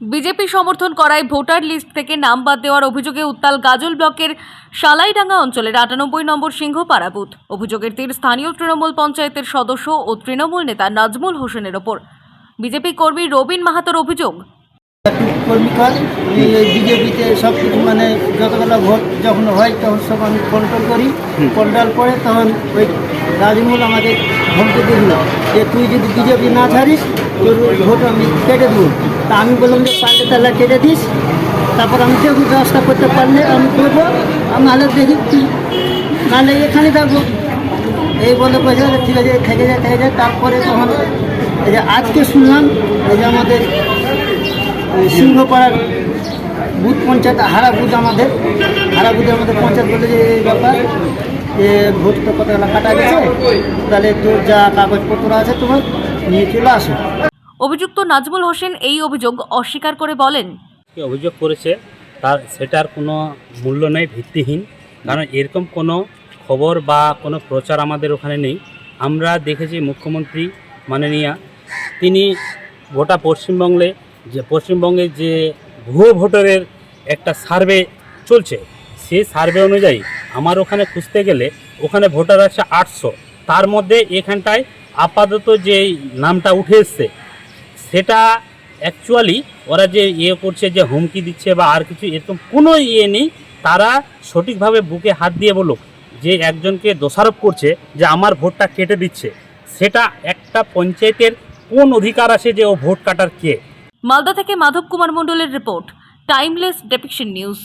BJP সমর্থন করায় voter list থেকে নাম বাদ দেওয়ার অভিযোগে উত্তাল গাজল ব্লকের সালাইডাঙ্গা অঞ্চলের আটানব্বই নম্বর সিংহপাড়া বুথ। অভিযোগের তীর স্থানীয় তৃণমূল পঞ্চায়েতের সদস্য ও তৃণমূল নেতা নাজমুল হোসেনের ওপর। বিজেপি কর্মী রবিন মাহাতোর অভিযোগ। একটু কর্মী কাজ বিজেপিতে সব কিছু মানে যতগুলো ভোট যখন হয় তখন সব আমি কন্ট্রোল করি। কন্ট্রোল করে তখন ওই রাজমূল আমাকে ধমকে দিল। যে তুই যদি বিজেপি না ছাড়িস তোর ভোট আমি কেটে দেবো। তা আমি বললাম যে, পারলে তাহলে কেটে দিস। তারপর আমি দেখব ব্যবস্থা করতে পারলে আমি করব। নাহলে দেখি নাহলে এখানে থাকব। এই বলে পয়সা ঠিক আছে, থেকে যায় থেকে যায় তারপরে তখন এই যে আজকে শুনলাম, এই যে আমাদের সিংহপাড়ার বুথ পঞ্চায়েত, হারা বুথ আমাদের। হারা বুথে আমাদের পঞ্চায়েত বলে যে, এই ব্যাপার, যে ভোট তো কাটা গেছে, তাহলে তোর যা কাগজপত্র আছে তোমার, নিয়ে চলে আসো। অভিযুক্ত নাজমুল হোসেন এই অভিযোগ অস্বীকার করে বলেন। অভিযোগ করেছে, তার সেটার কোনো মূল্য নেই, ভিত্তিহীন। কারণ এরকম কোনো খবর বা কোনো প্রচার আমাদের ওখানে নেই। আমরা দেখেছি মুখ্যমন্ত্রী মাননীয়া, তিনি গোটা পশ্চিমবঙ্গে যে পশ্চিমবঙ্গে যে ভুয়ো ভোটারের একটা সার্ভে চলছে সেই সার্ভে অনুযায়ী আমার ওখানে খুঁজতে গেলে ওখানে ভোটার আছে আটশো। তার মধ্যে এখানটায় আপাতত যে নামটা উঠে এসছে সেটা অ্যাকচুয়ালি ওরা যে ইয়ে করছে, যে হুমকি দিচ্ছে বা আর কিছু, এরকম কোনো ইয়ে নেই। তারা সঠিকভাবে বুকে হাত দিয়ে বলুক যে একজনকে দোষারোপ করছে, যে আমার ভোটটা কেটে দিচ্ছে। সেটা একটা পঞ্চায়েতের কোন অধিকার আছে যে ও ভোট কাটার কে? মালদা থেকে মাধব কুমার মণ্ডলের রিপোর্ট টাইমলেস ডেপিকশন নিউজ